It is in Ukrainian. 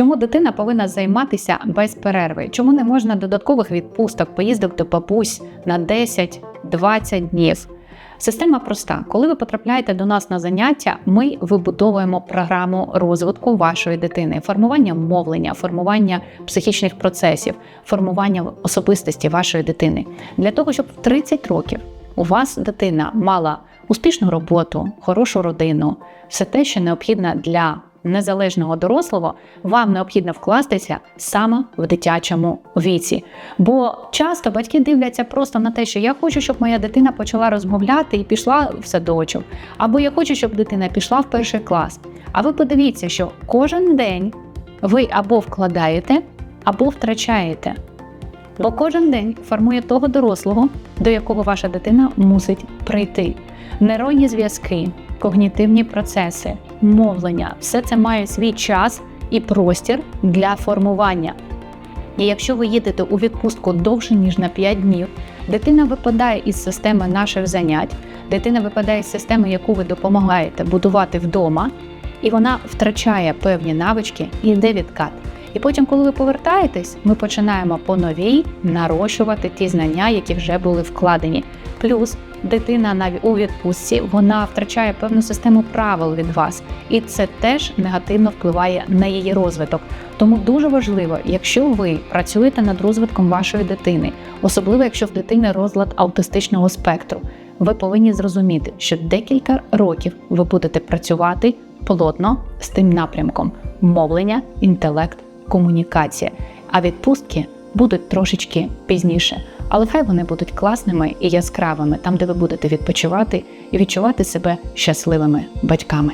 Чому дитина повинна займатися без перерви? Чому не можна додаткових відпусток, поїздок до бабусь на 10-20 днів? Система проста. Коли ви потрапляєте до нас на заняття, ми вибудовуємо програму розвитку вашої дитини, формування мовлення, формування психічних процесів, формування особистості вашої дитини для того, щоб в 30 років у вас дитина мала успішну роботу, хорошу родину, все те, що необхідно для незалежного дорослого, вам необхідно вкластися саме в дитячому віці. Бо часто батьки дивляться просто на те, що я хочу, щоб моя дитина почала розмовляти і пішла в садочок, або я хочу, щоб дитина пішла в перший клас. А ви подивіться, що кожен день ви або вкладаєте, або втрачаєте. Бо кожен день формує того дорослого, до якого ваша дитина мусить прийти. Нейронні зв'язки, когнітивні процеси, мовлення все це має свій час і простір для формування. І якщо ви їдете у відпустку довше ніж на 5 днів, дитина випадає із системи наших занять, дитина випадає з системи, яку ви допомагаєте будувати вдома, і вона втрачає певні навички і йде відкат. І потім, коли ви повертаєтесь, ми починаємо по новій нарощувати ті знання, які вже були вкладені. Плюс дитина навіть у відпустці вона втрачає певну систему правил від вас, і це теж негативно впливає на її розвиток. Тому дуже важливо, якщо ви працюєте над розвитком вашої дитини, особливо якщо в дитини розлад аутистичного спектру, ви повинні зрозуміти, що декілька років ви будете працювати плотно з тим напрямком мовлення, інтелект, комунікація. А відпустки будуть трошечки пізніше. Але хай вони будуть класними і яскравими, там, де ви будете відпочивати і відчувати себе щасливими батьками.